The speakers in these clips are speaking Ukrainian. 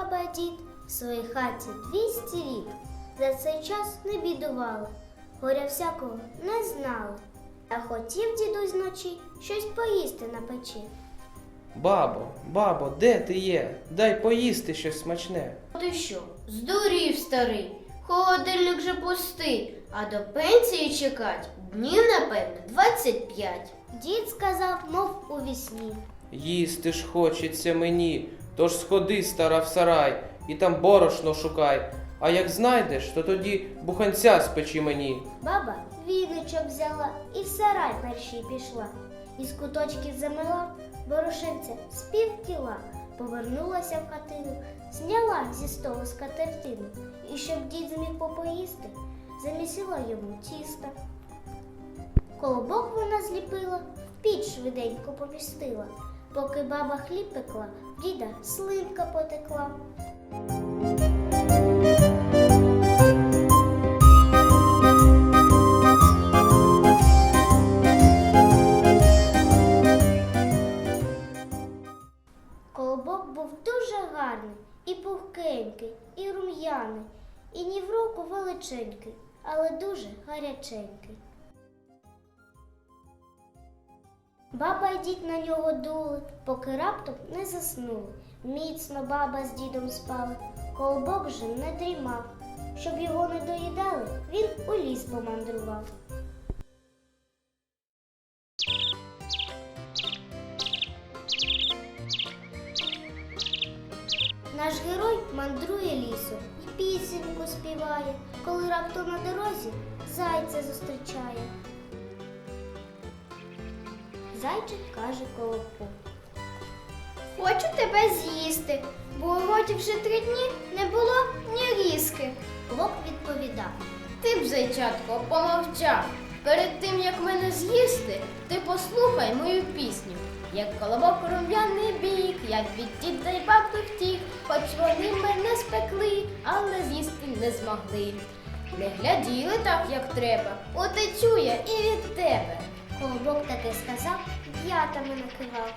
Баба дід в своїй хаті 200 літ. За цей час не бідували, горя всякого не знали. А хотів дідусь вночі щось поїсти на печі. Бабо, бабо, де ти є? Дай поїсти щось смачне. Ти що, здурів старий? Холодильник же пустий, а до пенсії чекать днів, напевно, 25. Дід сказав, мов у вісні. Їсти ж хочеться мені, тож сходи, стара, в сарай, і там борошно шукай. А як знайдеш, то тоді буханця спечи мені. Баба віничок взяла і в сарай першій пішла. Із куточків замила борошенця з пів кіла. Повернулася в хатину, зняла зі столу скатертину. І щоб дід зміг попоїсти, замісила йому тіста. Колобок вона зліпила, піч швиденько помістила. Поки баба хліб пекла, діда слинка потекла. Колобок був дуже гарний, і пухкенький, і рум'яний, і ні в року величенький, але дуже гаряченький. Баба й дід на нього дули, поки раптом не заснули. Міцно баба з дідом спали, колобок же не дрімав. Щоб його не доїдали, він у ліс помандрував. Наш герой мандрує лісом і пісеньку співає, коли раптом на дорозі зайця зустрічає. Зайчик каже колобку. Хочу тебе з'їсти, бо у роті вже три дні не було ні різки. Колобок відповідав. Ти б, зайчатко, помовчав. Перед тим, як мене з'їсти, ти послухай мою пісню. Як колобок рум'яний бік, як від діда й бабки втік, хоч вони мене спекли, але з'їсти не змогли. Не гляділи так, як треба, утечу я і від тебе. Колобок таки сказав, п'ятами накивав.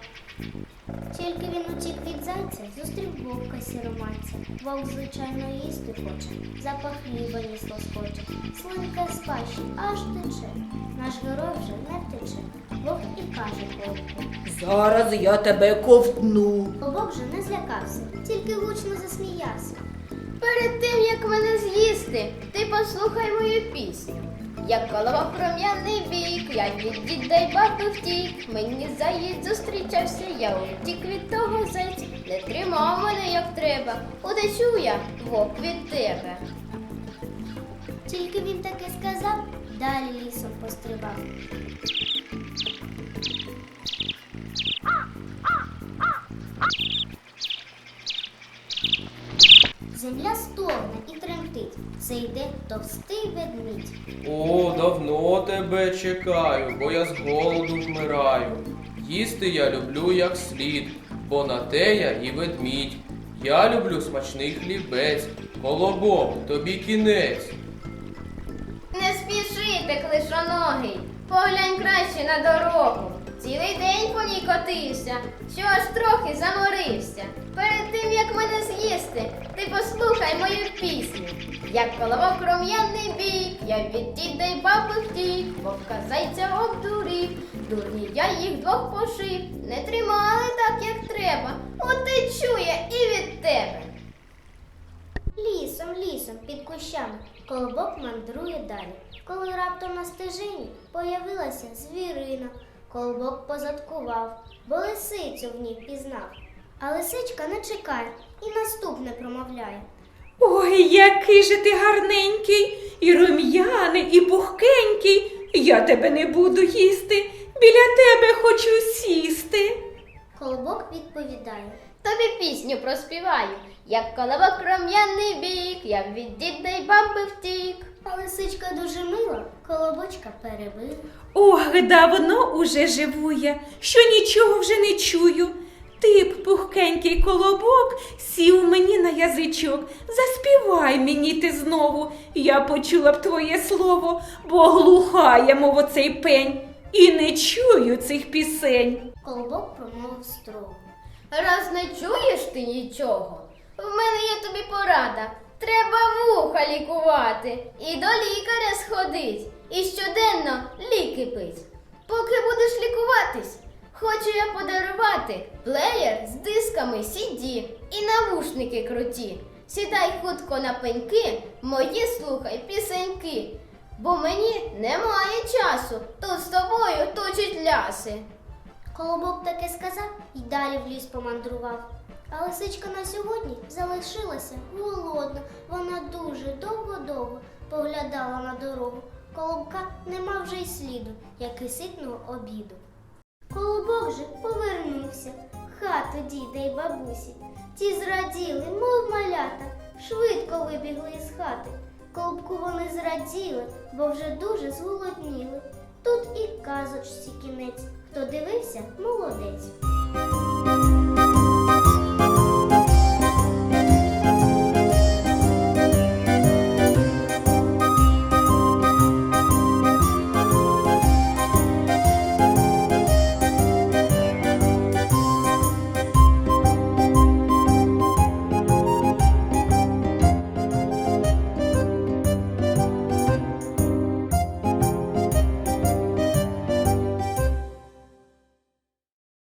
Тільки він утік від зайця, зустрів вовка сіроманця. Вовк, звичайно, їсти хоче, запах хліба ніс лоскоче. Слинка з пащі аж тече. Наш герой вже не втече. Вовк і каже колобку. Зараз я тебе ковтну. Колобок же не злякався, тільки гучно засміявся. Перед тим, як мене з'їсти, ти послухай мою пісню. Як колобок рум'яний бік, як від діда й бабки втік, мені заєць зустрічався, я утік від того зайця, не тримав мене як треба, утечу я, вовк від тебе. Тільки він таки сказав, далі лісом пострибав. Земля стогне і тремтить. Це йде товстий ведмідь. О, давно тебе чекаю, бо я з голоду вмираю. Їсти я люблю як слід, бо на те я і ведмідь. Я люблю смачний хлібець, колобок, тобі кінець. Не спіши, клишоногий, поглянь краще на дорогу. Цілий день по ній котився, що аж трохи заморився. Послухай мою пісню. Як колобок рум'яний бік, я від діда й баби втік, вовка зайця обдурив, дурні я їх двох пошив, не тримали так, як треба, утечу я і від тебе. Лісом, лісом, під кущами. Колобок мандрує далі. Коли раптом на стежині появилася звірина. Колобок позадкував, бо лисицю в ній впізнав. А лисичка не чекає і наступне промовляє. Ой, який же ти гарненький, і рум'яний, і пухкенький. Я тебе не буду їсти, біля тебе хочу сісти. Колобок відповідає. Тобі пісню проспіваю, як колобок рум'яний бік, я від діда й баби втік. А лисичка дуже мила, колобочка перебила. Ох, давно уже живу я, що нічого вже не чую. Ти б, пухкенький колобок, сів мені на язичок. Заспівай мені ти знову. Я почула б твоє слово, бо глуха я, мов оцей пень, і не чую цих пісень. Колобок промовив строго. Раз не чуєш їсти нічого. В мене є тобі порада. Треба вуха лікувати і до лікаря сходить, і щоденно ліки пить. Поки будеш лікуватись, хочу я подарувати плеєр з дисками CD і навушники круті. Сідай хутко на пеньки, мої слухай пісеньки. Бо мені немає часу тут з тобою точить ляси. Колобок таки сказав і далі в ліс помандрував. А лисичка на сьогодні залишилася голодна. Вона дуже довго-довго поглядала на дорогу. Колобка нема вже й сліду, як і ситного обіду. Колобок же повернувся хату діда й бабусі. Ті зраділи, мов малята, швидко вибігли із хати. Колобку вони зраділи, бо вже дуже зголодніли. Тут і казочці кінець. Хто дивився, молодець.